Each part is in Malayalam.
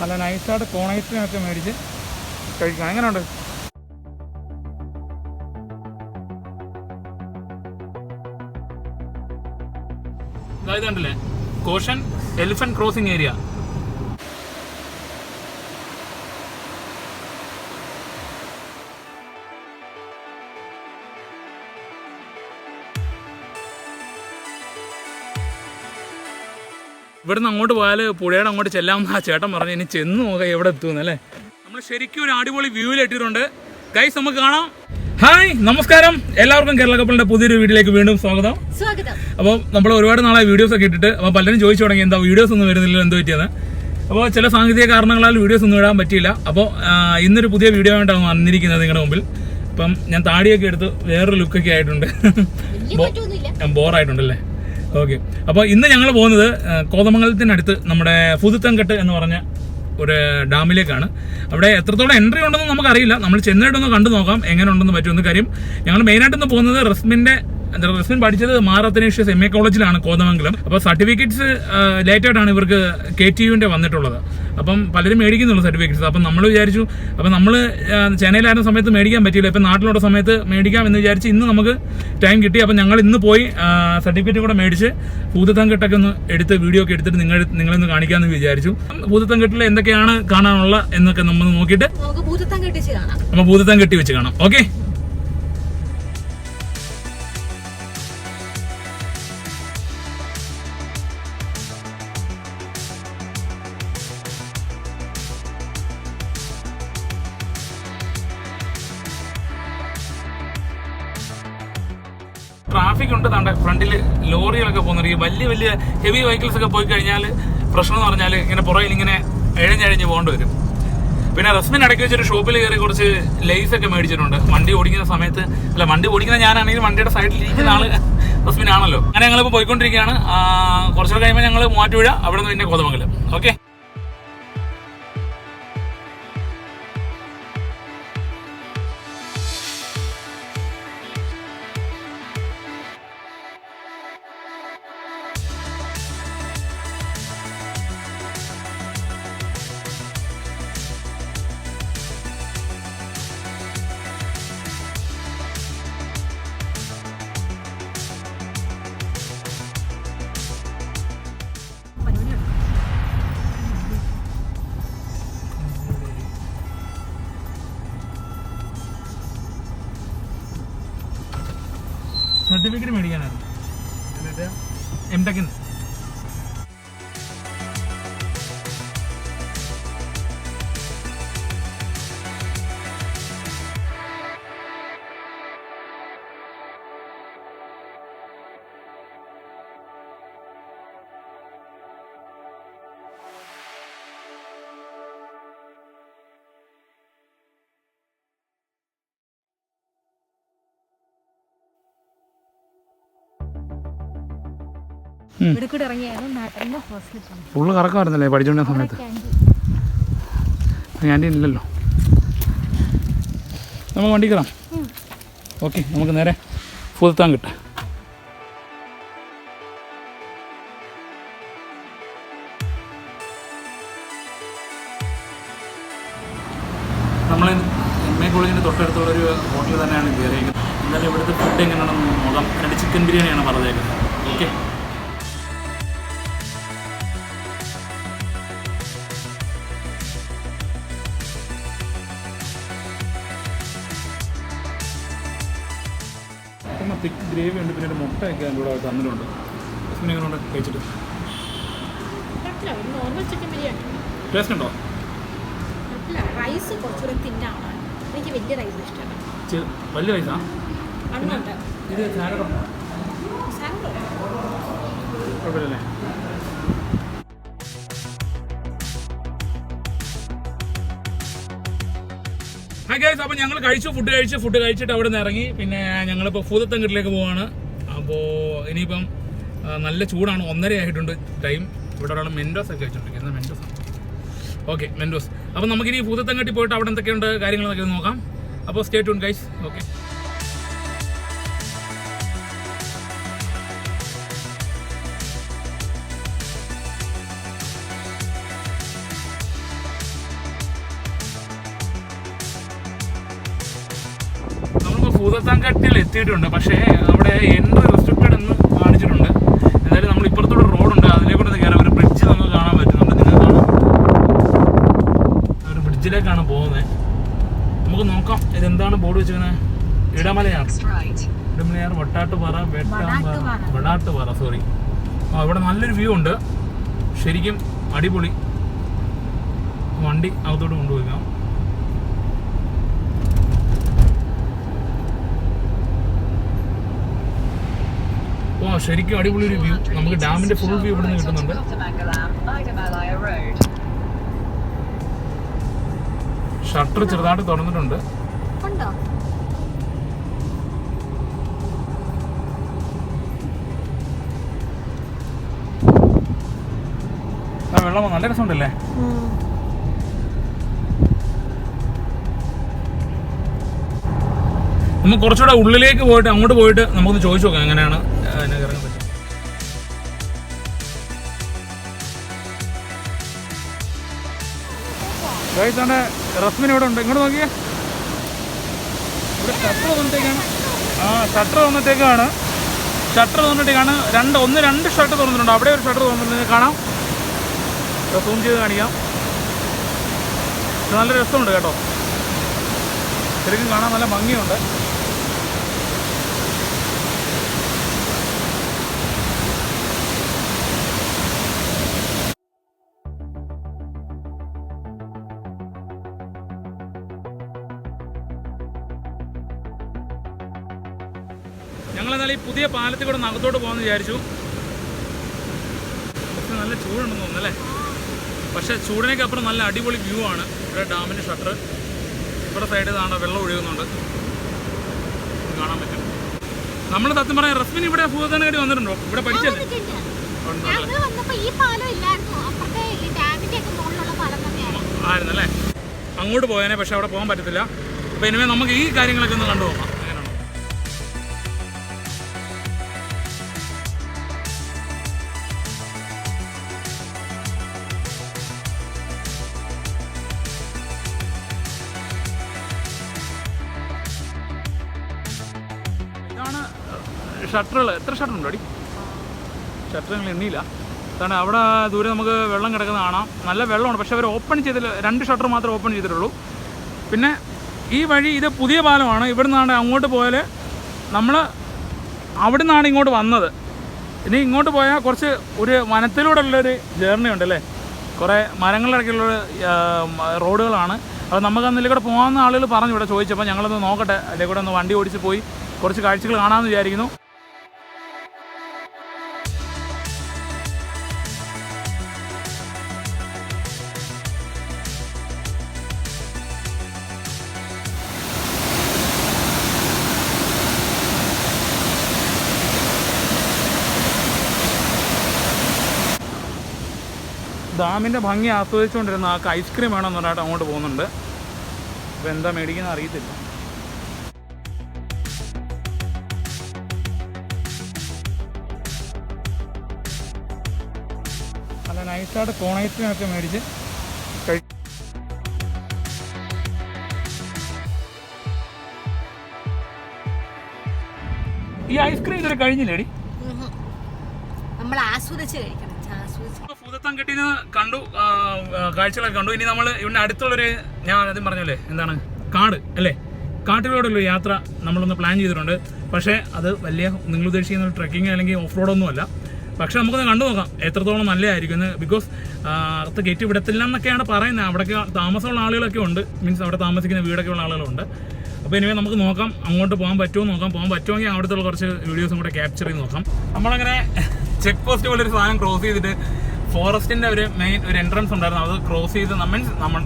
നല്ല നൈസായിട്ട് ഐസ്ക്രീമൊക്കെ മേടിച്ച് കഴിക്കാം എങ്ങനെയുണ്ട്? ഇതായത് കണ്ടില്ലേ കോഷൻ എലിഫന്റ് ക്രോസിംഗ് ഏരിയ ഇവിടുന്ന് അങ്ങോട്ട് പോയാൽ പുഴയുടെ അങ്ങോട്ട് ചെല്ലാമെന്ന് ആ ചേട്ടൻ പറഞ്ഞു ഇനി ചെന്ന് നോക്കാം എവിടെ എത്തുമെന്ന് അല്ലേ? നമ്മൾ ശരിക്കും ഒരു അടിപൊളി വ്യൂവിൽ എത്തിയിട്ടുണ്ട്. ഗൈസ് നമുക്ക് കാണാം. ഹായ് നമസ്കാരം. എല്ലാവർക്കും കേരള കപ്പലിന്റെ പുതിയൊരു വീഡിയോയിലേക്ക് വീണ്ടും സ്വാഗതം. സ്വാഗതം. അപ്പോൾ നമ്മൾ ഒരുപാട് നാളായി വീഡിയോസ് ഒക്കെ ഇട്ടിട്ട് അപ്പോൾ പലരും ചോദിച്ചു തുടങ്ങി എന്താ വീഡിയോസ് ഒന്നും വരുന്നില്ല എന്ത് പറ്റിയത് അപ്പോൾ ചില സാങ്കേതിക കാരണങ്ങളാൽ വീഡിയോസ് ഒന്നും ഇടാൻ പറ്റിയില്ല. അപ്പോൾ ഇന്നൊരു പുതിയ വീഡിയോ ആയിട്ടാണ് വന്നിരിക്കുന്നത് നിങ്ങളുടെ മുമ്പിൽ. അപ്പം ഞാൻ താടിയൊക്കെ എടുത്ത് വേറൊരു ലുക്കൊക്കെ ആയിട്ടുണ്ട്. ബോറായിട്ടുണ്ടല്ലേ ഓക്കെ. അപ്പോൾ ഇന്ന് ഞങ്ങൾ പോകുന്നത് കോതമംഗലത്തിനടുത്ത് നമ്മുടെ ഫുതുത്തങ്കട്ട് എന്ന് പറഞ്ഞ ഒരു ഡാമിലേക്കാണ്. അവിടെ എത്രത്തോളം എൻട്രി ഉണ്ടെന്ന് നമുക്കറിയില്ല. നമ്മൾ ചെന്നിട്ടൊന്ന് കണ്ടു നോക്കാം എങ്ങനെ ഉണ്ടെന്ന് പറ്റുമെന്ന് കാര്യം. ഞങ്ങൾ മെയിനായിട്ടൊന്ന് പോകുന്നത് റസ്മിന്റെ റസ്മിൻ പഠിച്ചത് മാറത്തനേഷ്യസ് എം എ കോളേജിലാണ് കോതമംഗലം. അപ്പോൾ സർട്ടിഫിക്കറ്റ്സ് ലേറ്റായിട്ടാണ് ഇവർക്ക് കെ ടി യുവിന്റെ വന്നിട്ടുള്ളത്. അപ്പം പലരും മേടിക്കുന്നുള്ളൂ സർട്ടിഫിക്കറ്റ്സ്. അപ്പം നമ്മൾ വിചാരിച്ചു അപ്പം നമ്മൾ ചെന്നൈയിലായിരുന്ന സമയത്ത് മേടിക്കാൻ പറ്റിയില്ല. ഇപ്പം നാട്ടിലുള്ള സമയത്ത് മേടിക്കാം എന്ന് വിചാരിച്ച് ഇന്ന് നമുക്ക് ടൈം കിട്ടി. അപ്പം ഞങ്ങൾ ഇന്ന് പോയി സർട്ടിഫിക്കറ്റ് കൂടെ മേടിച്ച് ഭൂതത്തങ്കെട്ടൊക്കെ ഒന്ന് എടുത്ത് വീഡിയോ ഒക്കെ എടുത്തിട്ട് നിങ്ങൾ നിങ്ങളൊന്ന് കാണിക്കാമെന്ന് വിചാരിച്ചു. ഭൂതത്തങ്കെട്ടിൽ എന്തൊക്കെയാണ് കാണാനുള്ള എന്നൊക്കെ നമ്മൾ നോക്കിയിട്ട് നമുക്ക് നമ്മൾ ഭൂതത്തം കെട്ടി വെച്ച് കാണാം. ഓക്കെ ഫ്രണ്ടിൽ ലോറികളൊക്കെ പോകുന്നുണ്ട്. ഈ വലിയ വലിയ ഹെവി വെഹിക്കിൾസ് ഒക്കെ പോയി കഴിഞ്ഞാൽ പ്രശ്നം എന്ന് പറഞ്ഞാൽ ഇങ്ങനെ പുറകിൽ ഇങ്ങനെ എഴഞ്ഞഴിഞ്ഞ് പോകേണ്ടി വരും. പിന്നെ റസ്മിൻ ഇടയ്ക്ക് വെച്ചൊരു ഷോപ്പിൽ കയറി കുറച്ച് ലൈസ് ഒക്കെ മേടിച്ചിട്ടുണ്ട്. വണ്ടി ഓടിക്കുന്ന സമയത്ത് അല്ല വണ്ടി ഓടിക്കുന്ന ഞാനാണെങ്കിൽ വണ്ടിയുടെ സൈഡിൽ ഇരിക്കുന്ന ആൾ റസ്മിൻ ആണല്ലോ അങ്ങനെ ഞങ്ങളിപ്പോൾ പോയിക്കൊണ്ടിരിക്കുകയാണ്. ആ, കുറച്ചുകൂടെ കഴിയുമ്പോൾ ഞങ്ങൾ മൂവാറ്റുപുഴ അവിടെ നിന്ന് പിന്നെ കോതമംഗലം. ഓക്കെ ഫുള്ള് കറക്കമായിരുന്നല്ലേ പഠിച്ചുകൊണ്ടിരുന്ന സമയത്ത്? ക്യാന്റീൻ. ഇല്ലല്ലോ. നമുക്ക് വണ്ടി കയറാം. ഓക്കെ നമുക്ക് നേരെ പുതുത്താൻ കിട്ടാം. നമ്മൾ എം എ തൊട്ടടുത്തുള്ള ഒരു ഹോട്ടലിൽ തന്നെയാണ് കയറിയിരിക്കുന്നത്. എന്തായാലും ഇവിടുത്തെ ഫുഡ് എങ്ങനെയാണെന്ന് നോക്കാം. രണ്ട് ചിക്കൻ ബിരിയാണിയാണ് പറഞ്ഞേക്കുന്നത്. ഓക്കെ? ഗ്രേവി ഉണ്ട് പിന്നെ ഒരു മുട്ടയൊക്കെ അതിന്റെ കൂടെ തന്നിട്ടുണ്ട്. പിന്നെ എങ്ങനെയുണ്ട് കഴിച്ചിട്ട്. ടേസ്റ്റ് ഉണ്ടോ? റൈസ് കുറച്ചുകൂടെ തിന്നാണ്. എനിക്ക് വലിയ റൈസ് ഇഷ്ടമാണ് വലിയ അണ്ണുണ്ട് ഇത് സാലഡോ സാലഡ് കുഴപ്പമില്ലല്ലേ? ഗൈസ് അപ്പോൾ ഞങ്ങൾ കഴിച്ചു ഫുഡ് കഴിച്ച് ഫുഡ് കഴിച്ചിട്ട് അവിടെ നിന്ന് ഇറങ്ങി. പിന്നെ ഞങ്ങളിപ്പോൾ ഭൂതത്തങ്കട്ടിലേക്ക് പോവാണ്. അപ്പോൾ ഇനിയിപ്പം നല്ല ചൂടാണ്. ഒന്നര ആയിട്ടുണ്ട് ടൈം ഇവിടെ ഒരാൾ മെൻഡോസ് ഒക്കെ വെച്ചിട്ടുണ്ട്. മെൻഡോസ് ഓക്കെ മെൻഡോസ് അപ്പോൾ നമുക്കിനി ഭൂതത്തങ്കട്ടി പോയിട്ട് അവിടെ എന്തൊക്കെയുണ്ട് കാര്യങ്ങളൊക്കെ നോക്കാം. അപ്പോൾ സ്റ്റേ ട്യൂൺ ഗൈസ് ഓക്കെ എത്തിയിട്ടുണ്ട് പക്ഷേ അവിടെ എൻട്രി റെസ്ട്രിക്റ്റഡ് എന്ന് കാണിച്ചിട്ടുണ്ട്. എന്തായാലും നമ്മൾ ഇപ്പുറത്തൂടെ റോഡുണ്ട് അതിലേക്കൂടെ കയറാം. ഒരു ബ്രിഡ്ജ് നമുക്ക് കാണാൻ പറ്റുന്നുണ്ട്. നിങ്ങൾ കാണാം. ഒരു ബ്രിഡ്ജിലേക്കാണ് പോകുന്നത്. നമുക്ക് നോക്കാം. ഇതെന്താണ് ബോർഡ് വെച്ചിരിക്കുന്നത്? ഇടമലയാർ. ഇടമലയാർ വട്ടാട്ടുപാറ വെട്ടാമ്പാറ വടാട്ടുപാറ. സോറി ആ ഇവിടെ നല്ലൊരു വ്യൂ ഉണ്ട്. ശരിക്കും അടിപൊളി. വണ്ടി അകത്തോട്ട് കൊണ്ടുപോയിക്കാം ശരിക്കും അടിപൊളി ഒരു വ്യൂ നമുക്ക് ഡാമിന്റെ ഫുൾ വ്യൂ ഇവിടെ നിന്ന് കിട്ടുന്നുണ്ട്. ഷട്ടർ ചെറുതായിട്ട് തുറന്നിട്ടുണ്ട്. വെള്ളം നല്ല രസമുണ്ടല്ലേ? നമുക്ക് കുറച്ചുകൂടെ ഉള്ളിലേക്ക് പോയിട്ട് അങ്ങോട്ട് പോയിട്ട് നമുക്കൊന്ന് ചോദിച്ചു നോക്കാം എങ്ങനെയാണ്. അതിനെ കറങ്ങാൻ പറ്റും തന്നെ റസ്മിൻ ഇവിടെ ഉണ്ട്. ഇങ്ങോട്ട് നോക്കിയേ. ഇവിടെ ഷട്ടർ വന്നിട്ടേക്കാണ് ആ ഷട്ടർ വന്നിട്ടേക്കാണ് ഷട്ടർ തോന്നിട്ടേക്കാണ് രണ്ട് ഒന്ന് രണ്ട് ഷട്ടർ തുറന്നിട്ടുണ്ട്. അവിടെ ഒരു ഷട്ടർ തുറന്നിട്ടുണ്ട്. കാണാം. സൂം ചെയ്ത് കാണിക്കാം. നല്ല രസമുണ്ട് കേട്ടോ. ശരിക്കും കാണാൻ നല്ല ഭംഗിയുണ്ട്. ഈ പുതിയ പാലത്തിൽ കൂടെ നഗത്തോട്ട് പോകാമെന്ന് വിചാരിച്ചു. പക്ഷെ നല്ല ചൂടുണ്ടെന്ന് തോന്നുന്നു അല്ലേ? പക്ഷേ ചൂടിനേക്ക് അപ്പുറം നല്ല അടിപൊളി വ്യൂ ആണ് ഇവിടെ ഡാമിന്റെ ഷട്ടർ. ഇവിടെ സൈഡിൽ നിന്നാണ് വെള്ളം ഒഴുകുന്നുണ്ട്. കാണാൻ പറ്റും നമ്മൾ സത്യം പറയാം റസ്മിൻ ഇവിടെ ഭൂതനഗടി വന്നിട്ടുണ്ടോ? ഇവിടെ പഠിച്ചല്ലേ? തന്നെയായിരുന്നു ആയിരുന്നല്ലേ? അങ്ങോട്ട് പോയാനേ പക്ഷെ അവിടെ പോകാൻ പറ്റത്തില്ല. അപ്പോൾ ഇനിമേ നമുക്ക് ഈ കാര്യങ്ങളൊക്കെ ഒന്ന് കണ്ടു നോക്കാം ഷട്ടറുകൾ എത്ര ഷട്ടർ ഉണ്ട് അടി? ഷട്ടർ ഞങ്ങൾ എണ്ണിയില്ല. കാരണം അവിടെ ദൂരെ നമുക്ക് വെള്ളം കിടക്കുന്ന കാണാം. നല്ല വെള്ളമാണ് പക്ഷെ അവർ ഓപ്പൺ ചെയ്തില്ല. രണ്ട് ഷട്ടർ മാത്രമേ ഓപ്പൺ ചെയ്തിട്ടുള്ളൂ. പിന്നെ ഈ വഴി ഇത് പുതിയ പാലമാണ്. ഇവിടെ നിന്നാണ് അങ്ങോട്ട് പോയാൽ നമ്മൾ അവിടെ നിന്നാണ് ഇങ്ങോട്ട് വന്നത്. ഇനി ഇങ്ങോട്ട് പോയാൽ കുറച്ച് ഒരു വനത്തിലൂടെ ഉള്ളൊരു ജേർണി ഉണ്ടല്ലേ കുറേ മരങ്ങളിടയ്ക്കുള്ള റോഡുകളാണ്. അപ്പോൾ നമുക്ക് അന്നിലെ കൂടെ പോകാമെന്ന് ആളുകൾ പറഞ്ഞു ഇവിടെ ചോദിച്ചപ്പോൾ ഞങ്ങളൊന്ന് നോക്കട്ടെ. അല്ലെങ്കിൽ കൂടെ ഒന്ന് വണ്ടി ഓടിച്ച് പോയി കുറച്ച് കാഴ്ചകൾ കാണാമെന്ന് വിചാരിക്കുന്നു. ഡാമിന്റെ ഭംഗി ആസ്വദിച്ചുകൊണ്ടിരുന്ന ആൾക്ക് ഐസ്ക്രീം വേണമെന്ന് പറഞ്ഞിട്ട് അങ്ങോട്ട് പോകുന്നുണ്ട്. അപ്പോൾ എന്താ മേടിക്കുന്നത് അറിയത്തില്ല. നല്ല നൈസായിട്ട് കോൺ ഐസ്ക്രീം ഒക്കെ മേടിച്ച് ഈ ഐസ്ക്രീം ഇതുവരെ കഴിഞ്ഞില്ലേടി? നമ്മൾ ആസ്വദിച്ച് കഴിക്കണം ഭൂതത്താൻ കെട്ടിന്ന് കണ്ടു കാഴ്ചകളൊക്കെ കണ്ടു. ഇനി നമ്മൾ ഇവിടെ അടുത്തുള്ളൊരു ഞാൻ ആദ്യം പറഞ്ഞല്ലേ എന്താണ്? കാട് അല്ലേ? കാട്ടിലൂടെയുള്ള യാത്ര നമ്മളൊന്ന് പ്ലാൻ ചെയ്തിട്ടുണ്ട്. പക്ഷേ അത് വലിയ നിങ്ങൾ ഉദ്ദേശിക്കുന്ന ട്രക്കിംഗ് അല്ലെങ്കിൽ ഓഫ് റോഡൊന്നും അല്ല പക്ഷെ നമുക്കൊന്ന് കണ്ടു നോക്കാം എത്രത്തോളം നല്ലതായിരിക്കും ബിക്കോസ് അകത്ത് കയറ്റി വിടത്തില്ല എന്നൊക്കെയാണ് പറയുന്നത്. അവിടെയൊക്കെ താമസമുള്ള ആളുകളൊക്കെ ഉണ്ട്. മീൻസ് അവിടെ താമസിക്കുന്ന വീടൊക്കെ ഉള്ള ആളുകളുണ്ട്. അപ്പോൾ ഇനിമേ നമുക്ക് നോക്കാം അങ്ങോട്ട് പോകാൻ പറ്റുമോ നോക്കാം. പോകാൻ പറ്റുമെങ്കിൽ അവിടുത്തെ കുറച്ച് വീഡിയോസും കൂടെ ക്യാപ്ചർ ചെയ്ത് നോക്കാം. നമ്മളങ്ങനെ ചെക്ക് പോസ്റ്റ് പോലെ ഒരു സാധനം ക്രോസ് ചെയ്തിട്ട് ഫോറസ്റ്റിന്റെ ഒരു മെയിൻ ഒരു എൻട്രൻസ് ഉണ്ടായിരുന്നു. അത് ക്രോസ് ചെയ്ത് നമ്മൾ നമ്മൾ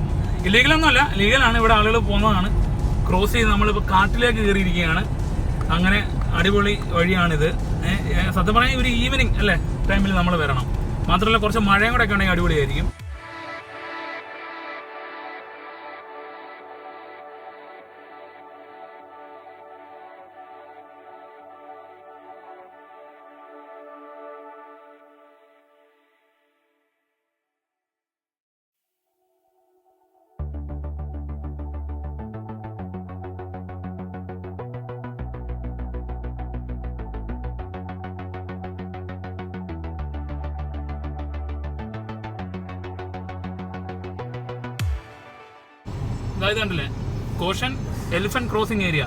ഇല്ലീഗലൊന്നുമല്ല ലീഗലാണ് ഇവിടെ ആളുകൾ പോകുന്നതാണ്. ക്രോസ് ചെയ്ത് നമ്മളിപ്പോൾ കാട്ടിലേക്ക് കയറിയിരിക്കുകയാണ്. അങ്ങനെ അടിപൊളി വഴിയാണിത്. സത്യം പറഞ്ഞാൽ ഒരു ഈവനിങ് അല്ലേ ടൈമിൽ നമ്മൾ വരണം. മാത്രമല്ല കുറച്ച് മഴയും കൂടെ ഒക്കെ ഉണ്ടെങ്കിൽ അടിപൊളിയായിരിക്കും. അതായത് കണ്ടില്ലേ? കോഷൻ എലിഫന്റ് ക്രോസിംഗ് ഏരിയ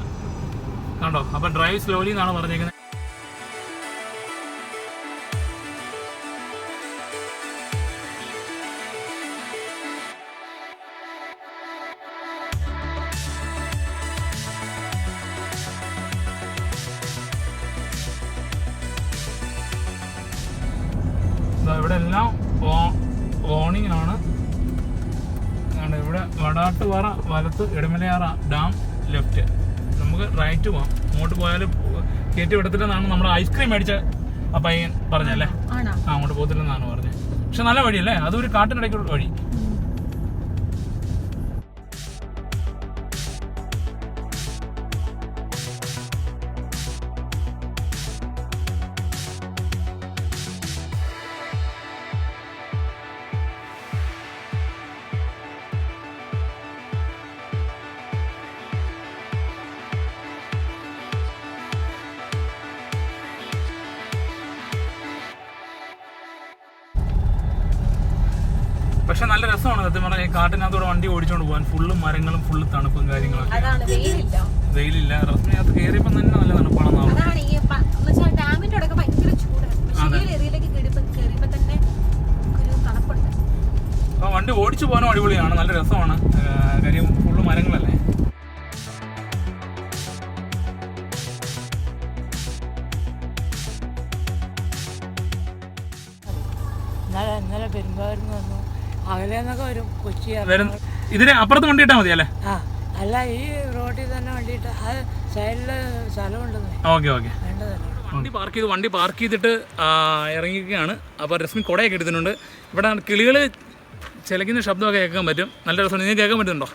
കണ്ടോ? അപ്പൊ ഡ്രൈവ് സ്ലോലി എന്നാണ് പറഞ്ഞേക്കുന്നത്. വടാട്ടുപാറ വലത്ത് ഇടമലയാറ ഡാം ലെഫ്റ്റ് നമുക്ക് റൈറ്റ് പോവാം. അങ്ങോട്ട് പോയാൽ കയറ്റി വിടത്തില്ലെന്നാണ് നമ്മൾ ഐസ്ക്രീം മേടിച്ച ആ പയ്യൻ പറഞ്ഞല്ലേ ആ അങ്ങോട്ട് പോകത്തില്ലെന്നാണ് പറഞ്ഞത്. പക്ഷെ നല്ല വഴിയല്ലേ? അതൊരു കാട്ടിനിടയ്ക്കുള്ള വഴി. പക്ഷെ നല്ല രസമാണ് സത്യം പറഞ്ഞാൽ കാട്ടിനകത്തോടെ വണ്ടി ഓടിച്ചോണ്ട് പോകാൻ ഫുള്ള് മരങ്ങളും ഫുള്ള് തണുപ്പും കാര്യങ്ങളൊക്കെ. വെയിലില്ല. റസ്മിനകത്ത് കയറിയപ്പോ തന്നെ നല്ല തണുപ്പാണെന്ന് വണ്ടി ഓടിച്ചു പോകാനും അടിപൊളിയാണ്. നല്ല രസമാണ്. കാര്യം ഫുള്ള് മരങ്ങളല്ലേ? ഇതിന് അപ്പുറത്ത് വണ്ടി ഇട്ടാൽ മതി അല്ലേ? ആ അല്ല ഈ റോഡിൽ തന്നെ വണ്ടി സൈഡിൽ സ്ഥലമുണ്ടെന്ന് ഓക്കെ ഓക്കെ. വേണ്ടതല്ല വണ്ടി പാർക്ക് ചെയ്ത് വണ്ടി പാർക്ക് ചെയ്തിട്ട് ഇറങ്ങിയിരിക്കുകയാണ്. അപ്പോൾ രശ്മി കുടയൊക്കെ എടുത്തിട്ടുണ്ട്. ഇവിടെ കിളികൾ ചിലക്കുന്ന ശബ്ദമൊക്കെ കേൾക്കാൻ പറ്റും. നല്ല രസമാണ് നിങ്ങൾ കേൾക്കാൻ പറ്റുന്നുണ്ടോ?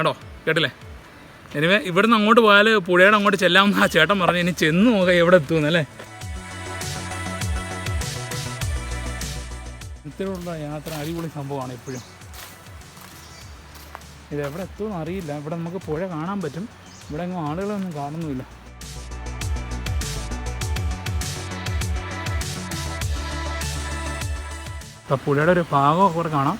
ആണോ കേട്ടില്ലേ? എനിവേ ഇവിടുന്ന് അങ്ങോട്ട് പോയാൽ പുഴയുടെ അങ്ങോട്ട് ചെല്ലാമെന്ന് ആ ചേട്ടൻ പറഞ്ഞു ഇനി ചെന്ന് നോക്കാം എവിടെ എത്തുമെന്നല്ലേ ഇത്തരമുള്ള യാത്ര അടിപൊളി സംഭവമാണ് എപ്പോഴും ഇത് എവിടെ എത്തുമെന്ന് അറിയില്ല. ഇവിടെ നമുക്ക് പുഴ കാണാൻ പറ്റും. ഇവിടെ എങ്ങും ആളുകളൊന്നും കാണുന്നുമില്ല. ഇപ്പം പുഴയുടെ ഒരു ഭാഗമൊക്കെ ഇവിടെ കാണാം.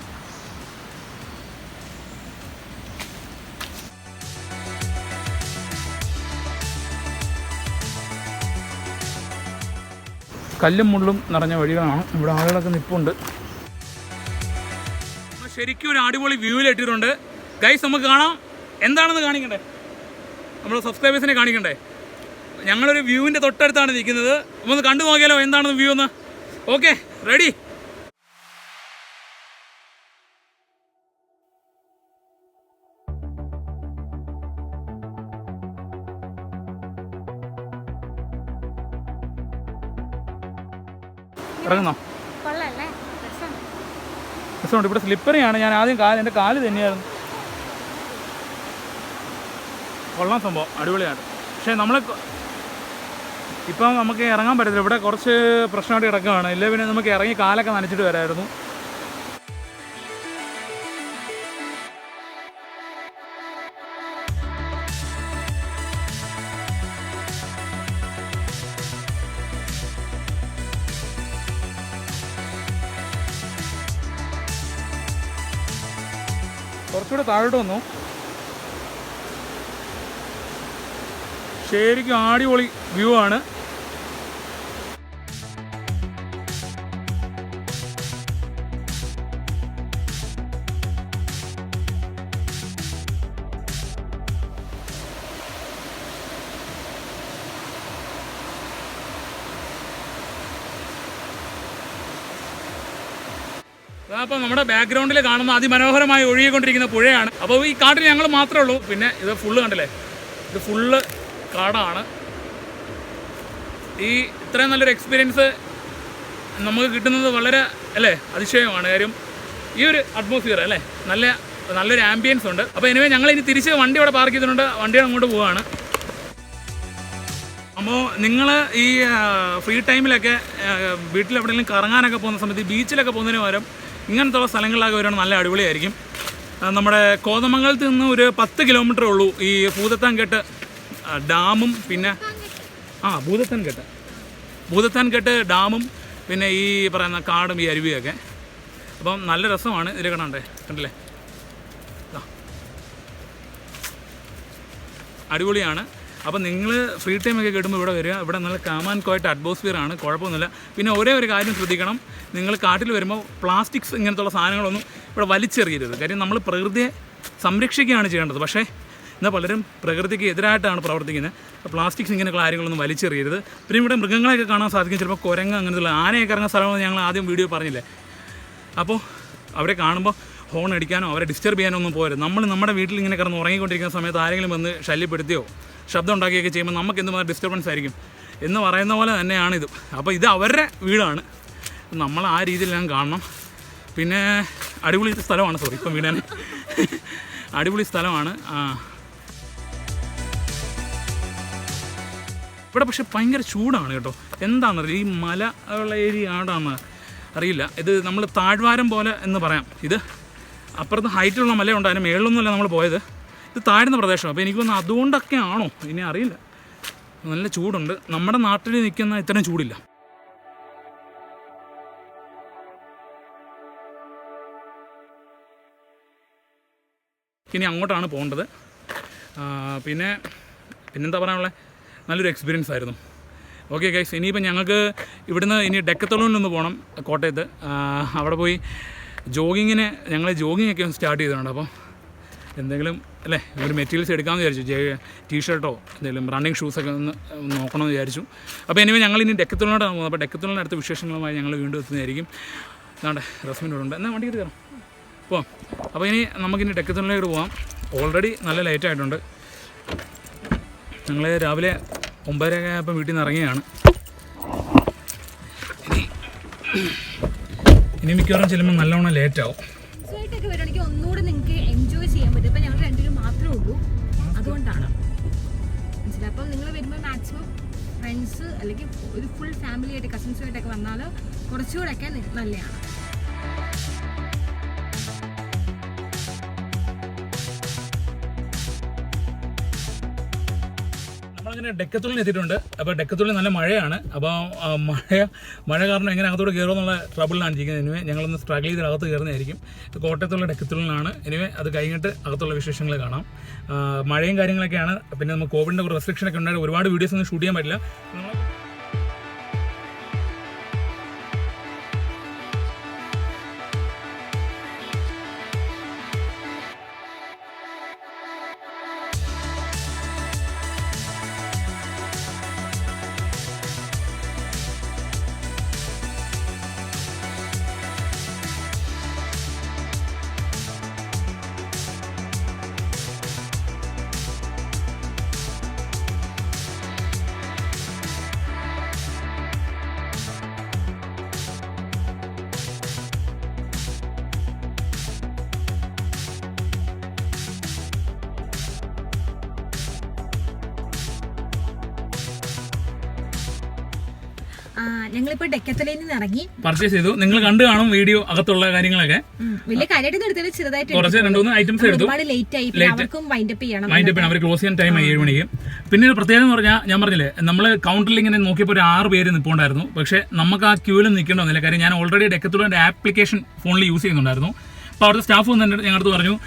കല്ലും മുള്ളും നിറഞ്ഞ വഴികളാണ് ഇവിടെ ആളുകളൊക്കെ നിപ്പുണ്ട്. ശരിക്കും ഒരു അടിപൊളി വ്യൂവിൽ ഇട്ടിട്ടുണ്ട് ഗൈസ് നമുക്ക് കാണാം. എന്താണെന്ന് കാണിക്കണ്ടേ? നമ്മൾ സബ്സ്ക്രൈബേഴ്സിനെ കാണിക്കണ്ടേ? ഞങ്ങളൊരു വ്യൂവിന്റെ തൊട്ടടുത്താണ് നിൽക്കുന്നത്. ഒന്ന് കണ്ടു നോക്കിയാലോ എന്താണെന്ന് വ്യൂ ഒന്ന് ഓക്കെ റെഡി ഇറങ്ങുന്നോ? രസമുണ്ട് ഇവിടെ സ്ലിപ്പറിയാണ് ഞാൻ ആദ്യം കാൽ എന്റെ കാൽ തന്നെയായിരുന്നു. കൊള്ളാം സംഭവം. അടിപൊളിയാണ്. പക്ഷേ നമ്മൾ ഇപ്പം നമുക്ക് ഇറങ്ങാൻ പറ്റത്തില്ല. ഇവിടെ കുറച്ച് പ്രശ്നമായിട്ട് കിടക്കുകയാണ് ഇല്ലെങ്കിൽ പിന്നെ നമുക്ക് ഇറങ്ങി കാലൊക്കെ നനച്ചിട്ട് വരായിരുന്നു. താഴോട്ട് വന്നു. ശരിക്കും അടിപൊളി വ്യൂ ആണ്. അപ്പോൾ നമ്മുടെ ബാക്ക്ഗ്രൗണ്ടിൽ കാണുന്ന അതിമനോഹരമായി ഒഴുകിക്കൊണ്ടിരിക്കുന്ന പുഴയാണ്. അപ്പോൾ ഈ കാട്ടിൽ ഞങ്ങൾ മാത്രമേ ഉള്ളൂ. പിന്നെ ഇത് ഫുള്ള് കണ്ടില്ലേ? ഇത് ഫുള്ള് കാടാണ്. ഈ ഇത്രയും നല്ലൊരു എക്സ്പീരിയൻസ് നമുക്ക് കിട്ടുന്നത് വളരെ അല്ലേ? അതിശയമാണ്. കാര്യം ഈ ഒരു അറ്റ്മോസ്ഫിയർ അല്ലേ? നല്ല നല്ലൊരു ആംബിയൻസ് ഉണ്ട്. അപ്പോൾ എനിവേ ഞങ്ങൾ ഇനി തിരിച്ച് വണ്ടി അവിടെ പാർക്ക് ചെയ്തിട്ടുണ്ട്. വണ്ടി അങ്ങോട്ട് പോവാണ്. അപ്പോൾ നിങ്ങൾ ഈ ഫ്രീ ടൈമിലൊക്കെ വീട്ടിൽ എവിടെയെങ്കിലും കറങ്ങാനൊക്കെ പോകുന്ന സമയത്ത് ബീച്ചിലൊക്കെ പോകുന്നതിന് പകരം ഇങ്ങനത്തുള്ള സ്ഥലങ്ങളിലൊക്കെ വരുവാണ് നല്ല അടിപൊളിയായിരിക്കും. നമ്മുടെ കോതമംഗലത്ത് നിന്ന് ഒരു പത്ത് കിലോമീറ്റർ ഉള്ളൂ ഈ ഭൂതത്താൻകെട്ട് ഡാമും പിന്നെ ആ ഭൂതത്താൻകെട്ട്. ഭൂതത്താൻകെട്ട് ഡാമും പിന്നെ ഈ പറയുന്ന കാടും ഈ അരുവിയൊക്കെ. അപ്പം നല്ല രസമാണ് ഇതിൽ കാണണ്ടേ കണ്ടില്ലേ? അടിപൊളിയാണ്. അപ്പോൾ നിങ്ങൾ ഫ്രീ ടൈം ഒക്കെ കിട്ടുമ്പോൾ ഇവിടെ വരിക. ഇവിടെ നല്ല കാമാൻ കോയിട്ട് അറ്റ്മോസ്ഫിയർ ആണ്. കുഴപ്പമൊന്നുമില്ല. പിന്നെ ഒരേ ഒരു കാര്യം ശ്രദ്ധിക്കണം. നിങ്ങൾ കാട്ടിൽ വരുമ്പോൾ പ്ലാസ്റ്റിക്സ് ഇങ്ങനത്തുള്ള സാധനങ്ങളൊന്നും ഇവിടെ വലിച്ചെറിയരുത്. കാര്യം നമ്മൾ പ്രകൃതിയെ സംരക്ഷിക്കുകയാണ് ചെയ്യേണ്ടത്. പക്ഷേ എന്നാൽ പലരും പ്രകൃതിക്ക് എതിരായിട്ടാണ് പ്രവർത്തിക്കുന്നത്. പ്ലാസ്റ്റിക്സ് ഇങ്ങനെ കാര്യങ്ങളൊന്നും വലിച്ചെറിയരുത്. പിന്നെ ഇവിടെ മൃഗങ്ങളെയൊക്കെ കാണാൻ സാധിക്കും. ചിലപ്പോൾ കുരങ്ങ് അങ്ങനെയുള്ള ആനയൊക്കെ ഇറങ്ങുന്ന സ്ഥലമെന്ന് ഞങ്ങൾ ആദ്യം വീഡിയോ പറഞ്ഞില്ലേ? അപ്പോൾ അവരെ കാണുമ്പോൾ ഹോൺ അടിക്കാനോ അവരെ ഡിസ്റ്റർബ് ചെയ്യാനോ ഒന്നും പോരുത് നമ്മൾ നമ്മുടെ വീട്ടിൽ ഇങ്ങനെ കിടന്ന് ഉറങ്ങിക്കൊണ്ടിരിക്കുന്ന സമയത്ത് ആരെങ്കിലും വന്ന് ശല്യപ്പെടുത്തിയോ? ശബ്ദം ഉണ്ടാക്കിയൊക്കെ ചെയ്യുമ്പോൾ നമുക്ക് എന്തുമാതിരി ഡിസ്റ്റർബൻസ് ആയിരിക്കും എന്ന് പറയുന്ന പോലെ തന്നെയാണ് ഇത് അപ്പോൾ ഇത് അവരുടെ വീടാണ്. നമ്മൾ ആ രീതിയിൽ ഞാൻ കാണണം. പിന്നെ അടിപൊളി സ്ഥലമാണ്. സോറി ഇപ്പം വീടാൻ അടിപൊളി സ്ഥലമാണ്. ആ. ഇവിടെ പക്ഷെ ഭയങ്കര ചൂടാണ് കേട്ടോ. എന്താണെന്നറിയില്ല. ഈ മല ഉള്ള ഏരിയ ആടാണ് അറിയില്ല. ഇത് നമ്മൾ താഴ്വാരം പോലെ എന്ന് പറയാം. ഇത് അപ്പുറത്ത് ഹൈറ്റുള്ള മലയുണ്ട്. അതിന് മേളിലൊന്നുമല്ല നമ്മൾ പോയത്. ഇത് താഴ്ന്ന പ്രദേശം. അപ്പോൾ എനിക്ക് തോന്നുന്നു അതുകൊണ്ടൊക്കെ ആണോ ഇനി അറിയില്ല. നല്ല ചൂടുണ്ട്. നമ്മുടെ നാട്ടിൽ നിൽക്കുന്ന ഇത്രയും ചൂടില്ല. ഇനി അങ്ങോട്ടാണ് പോകേണ്ടത്. പിന്നെ പിന്നെന്താ പറയാനുള്ളത് നല്ലൊരു എക്സ്പീരിയൻസ് ആയിരുന്നു. ഓക്കെ ഗൈസ് ഇനിയിപ്പോൾ ഞങ്ങൾക്ക് ഇവിടുന്ന് ഇനി ഡെക്കത്തോളിൽ പോകണം കോട്ടയത്ത്. അവിടെ പോയി ജോഗിങ്ങിന് ഞങ്ങൾ ജോഗിങ്ങൊക്കെ ഒന്ന് സ്റ്റാർട്ട് ചെയ്തിട്ടുണ്ട്. അപ്പോൾ എന്തെങ്കിലും അല്ലേ ഒരു മെറ്റീരിയൽസ് എടുക്കാമെന്ന് വിചാരിച്ചു. ജെ ടീഷർട്ടോ എന്തെങ്കിലും റണ്ണിങ് ഷൂസൊക്കെ ഒന്ന് നോക്കണമെന്ന് വിചാരിച്ചു. അപ്പോൾ എനിവേ ഞങ്ങൾ ഇനി ഡെക്കത്തോളിനോടാണ് പോകുന്നത് അപ്പോൾ ഡെക്കത്തോളിന്റെ അടുത്ത വിശേഷങ്ങളുമായി ഞങ്ങൾ വീണ്ടും എത്തുന്നതായിരിക്കും. അതാണ്ട് ഉണ്ട്. എന്നാൽ വണ്ടി കയറാം പോവാം അപ്പോൾ ഇനി നമുക്കിനി ഡെക്കത്തുള്ളിലേക്ക് പോകാം ഓൾറെഡി നല്ല ലേറ്റ് ആയിട്ടുണ്ട്. ഞങ്ങൾ രാവിലെ ഒമ്പതരയൊക്കെ ആയപ്പോൾ വീട്ടിൽ നിന്ന് ഇറങ്ങിയാണ്. ഇനി ഇനി മിക്കവാറും ചെല്ലുമ്പോൾ നല്ലവണ്ണം ലേറ്റ് ആവും. ആയിട്ടൊക്കെ വരികയാണെങ്കിൽ ഒന്നുകൂടെ നിങ്ങൾക്ക് എൻജോയ് ചെയ്യാൻ പറ്റും. ഇപ്പം ഞങ്ങൾ രണ്ടുപേരും മാത്രമേ ഉള്ളൂ. അതുകൊണ്ടാണ്. മനസ്സിലായി? അപ്പം നിങ്ങൾ വരുമ്പോൾ മാക്സിമം ഫ്രണ്ട്സ് അല്ലെങ്കിൽ ഒരു ഫുൾ ഫാമിലി ആയിട്ട് കസിൻസുമായിട്ടൊക്കെ വന്നാൽ കുറച്ചുകൂടെയൊക്കെ നല്ലതാണ്. നമ്മളങ്ങനെ ഡെക്കത്തുള്ളിൽ എത്തിയിട്ടുണ്ട് അപ്പോൾ ഡെക്കത്തുള്ളിൽ നല്ല മഴയാണ്. അപ്പോൾ മഴ മഴ കാരണം എങ്ങനെ അകത്തോട്ട് കയറുമെന്നുള്ള ട്രബിളിലാണ് ഇരിക്കുന്നത്. എനിവേ ഞങ്ങളൊന്ന് സ്ട്രഗിൾ ചെയ്ത് അകത്ത് കയറുന്നതായിരിക്കും കോട്ടയത്തുള്ള ഡെക്കത്തുള്ളിലാണ്. എനിവേ അത് കഴിഞ്ഞിട്ട് അകത്തുള്ള വിശേഷങ്ങൾ കാണാം. മഴയും കാര്യങ്ങളൊക്കെയാണ്. പിന്നെ നമുക്ക് കോവിഡിന്റെ ഒക്കെ ഉണ്ടായിട്ട് ഒരുപാട് വീഡിയോസ് ഒന്നും ഷൂട്ട് ചെയ്യാൻ പറ്റില്ല. ഡെക്കത്തലയിൽ നിന്ന് ഇറങ്ങി പർച്ചേസ് ചെയ്തു. നിങ്ങൾ കണ്ടു കാണും വീഡിയോ അകത്തുള്ള കാര്യങ്ങളൊക്കെ. വലിയ കാര്യമായിട്ട് എടുത്തില്ല. ചെറുതായിട്ട് കുറച്ച് രണ്ട് മൂന്ന് ഐറ്റംസ് എടുത്തു. ഒരുപാട് ലേറ്റ് ആയി. അവർക്കും വൈൻഡപ്പ് ചെയ്യണം വൈൻഡ് അപ്പ് അവർ ക്ലോസ് ചെയ്യാൻ ടൈം ഏഴ് മണിക്ക്. പിന്നെ ഒരു പ്രത്യേകത എന്ന് പറഞ്ഞാൽ ഞാൻ പറഞ്ഞില്ലേ നമ്മൾ കൗണ്ടറിൽ ഇങ്ങനെ നോക്കിയപ്പോൾ ഒരു ആറ് പേര് നിൽപ്പുണ്ടായിരുന്നു പക്ഷെ നമുക്ക് ആ ക്യൂവിൽ നിൽക്കേണ്ട വന്നില്ല. കാര്യം ഞാൻ ഓൾറെഡി ഡെക്കത്തുള്ള ആപ്ലിക്കേഷൻ ഫോണിൽ യൂസ് ചെയ്യുന്നുണ്ടായിരുന്നു. അപ്പോൾ അവിടുത്തെ സ്റ്റാഫ് വന്ന് ഞങ്ങളടുത്ത് ഞങ്ങളുടെ പറഞ്ഞു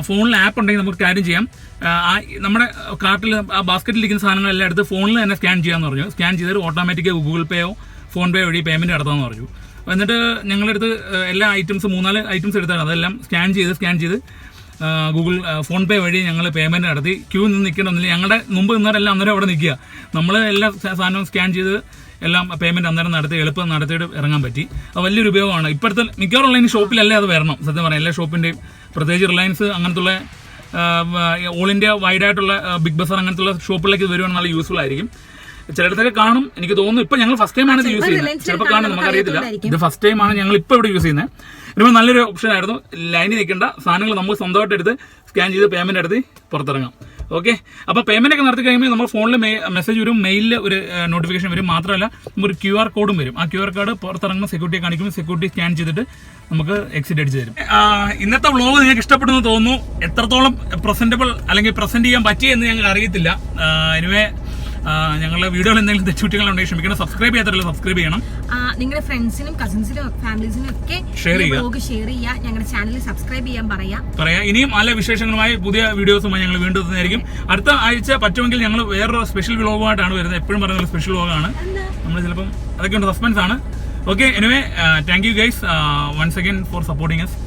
ഫോണിൽ ആപ്പ് ഉണ്ടെങ്കിൽ നമുക്ക് കാര്യം ചെയ്യാം. ആ, നമ്മുടെ കാർട്ടിൽ ആ ബാസ്ക്കറ്റിൽ ഇരിക്കുന്ന സാധനങ്ങളെല്ലാം എടുത്ത് ഫോണിൽ തന്നെ സ്കാൻ ചെയ്യാന്ന് പറഞ്ഞു. സ്കാൻ ചെയ്തിട്ട് ഓട്ടോമാറ്റിക് ഗൂഗിൾ പേയോ ഫോൺ പേ വഴി പേയ്മെന്റ് നടത്താമെന്ന് പറഞ്ഞു. എന്നിട്ട് ഞങ്ങളുടെ അടുത്ത് എല്ലാ ഐറ്റംസ് മൂന്നാൽ ഐറ്റംസ് എടുത്താണ്. അതെല്ലാം സ്കാൻ ചെയ്ത് സ്കാൻ ചെയ്ത് ഗൂഗിൾ ഫോൺ പേ വഴി ഞങ്ങൾ പേയ്മെന്റ് നടത്തി. ക്യൂ നിന്ന് നിൽക്കണമെന്നില്ല ഞങ്ങളുടെ മുമ്പ് നിന്നവരെല്ലാം അന്നേരം അവിടെ നിൽക്കുക. നമ്മൾ എല്ലാ സാധനവും സ്കാൻ ചെയ്ത് എല്ലാം പേയ്മെന്റ് അന്നേരം നടത്തി. എളുപ്പം നടത്തിയിട്ട് ഇറങ്ങാൻ പറ്റി. അത് വലിയൊരു ഉപയോഗമാണ്. ഇപ്പോഴത്തെ മിക്കവാറും ഓൺലൈൻ ഷോപ്പിലല്ലേ അത് വരണം. സത്യം പറയാം എല്ലാ ഷോപ്പിന്റെയും പ്രത്യേകിച്ച് റിലയൻസ് അങ്ങനത്തുള്ള ഓൾ ഇന്ത്യ വൈഡായിട്ടുള്ള ബിഗ് ബസാർ അങ്ങനത്തുള്ള ഷോപ്പിലേക്ക് വരുവാണെങ്കിൽ നല്ല യൂസ്ഫുൾ ആയിരിക്കും. ചിലയിടത്തൊക്കെ കാണും. എനിക്ക് തോന്നുന്നു ഇപ്പൊ ഞങ്ങൾ ഫസ്റ്റ് ടൈമാണ് ഇത് യൂസ് ചെയ്യുന്നത്. ചിലപ്പോൾ കാണും നമുക്കറിയത്തില്ല. ഇത് ഫസ്റ്റ് ടൈം ആണ് ഞങ്ങൾ ഇപ്പോൾ ഇവിടെ യൂസ് ചെയ്യുന്നത്. ഇതിപ്പോൾ നല്ലൊരു ഓപ്ഷൻ ആയിരുന്നു ലൈനിൽ നിൽക്കേണ്ട സാധനങ്ങൾ നമുക്ക് സ്വന്തമായിട്ട് എടുത്ത് സ്കാൻ ചെയ്ത് പേയ്മെന്റ് എടുത്ത് പുറത്തിറങ്ങാം. ഓക്കെ അപ്പോൾ പേയ്മെന്റ് ഒക്കെ നടത്തി കഴിയുമ്പോൾ നമ്മൾ ഫോണിൽ മെസ്സേജ് വരും മെയിലിൽ ഒരു നോട്ടിഫിക്കേഷൻ വരും. മാത്രമല്ല ഒരു ക്യു ആർ കോഡും വരും. ആ ക്യു ആർ കോഡ് പുറത്തിറങ്ങുന്ന സെക്യൂരിറ്റി കാണിക്കുമ്പോൾ സെക്യൂരിറ്റി സ്കാൻ ചെയ്തിട്ട് നമുക്ക് എക്സിറ്റ് അടിച്ച് തരും. ഇന്നത്തെ വ്ളോഗ് നിങ്ങൾക്ക് ഇഷ്ടപ്പെടുന്നു തോന്നുന്നു. എത്രത്തോളം പ്രസന്റബിൾ അല്ലെങ്കിൽ പ്രസന്റ് ചെയ്യാൻ പറ്റിയെന്ന് ഞങ്ങൾക്ക് അറിയത്തില്ല. എനിവേ ഞങ്ങളുടെ വീഡിയോയിൽ എന്തെങ്കിലും തെറ്റുകുട്ടികളുണ്ടെങ്കിൽ ക്ഷമിക്കണം. സബ്സ്ക്രൈബ് ചെയ്യാത്തവരല്ല സബ്സ്ക്രൈബ് ചെയ്യണം. നിങ്ങളുടെ ഫ്രണ്ട്സിനും കസിൻസിനും ഫാമിലീസിനും ഒക്കെ ഷെയർ ചെയ്യുക. ഷെയർ ചെയ്യുക. ഞങ്ങളുടെ ചാനൽ സബ്സ്ക്രൈബ് ചെയ്യാൻ പറയാ. പറയാ. ഇനിയും നല്ല വിശേഷങ്ങളുമായി പുതിയ വീഡിയോസുമായി ഞങ്ങൾ വീണ്ടും എത്തുന്നതായിരിക്കും. അടുത്ത ആഴ്ച പറ്റുമെങ്കിൽ ഞങ്ങൾ വേറൊരു സ്പെഷ്യൽ വ്ളോഗുമായിട്ടാണ് വരുന്നത്. എപ്പോഴും പറയുന്ന സ്പെഷ്യൽ വ്ളോഗാണ് നമ്മൾ ചിലപ്പം അതൊക്കെ ഉണ്ട്. സസ്പെൻസ് ആണ്. Okay anyway thank you guys once again for supporting us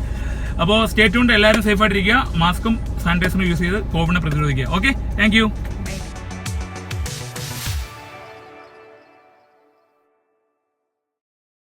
അപ്പോൾ സ്റ്റേ ടൂണ്ട് എല്ലാവരും സേഫ് ആയിട്ടിരിക്കുക. മാസ്കും സാനിറ്റൈസറും യൂസ് ചെയ്ത് കോവിഡിനെ പ്രതിരോധിക്കുക. Okay thank you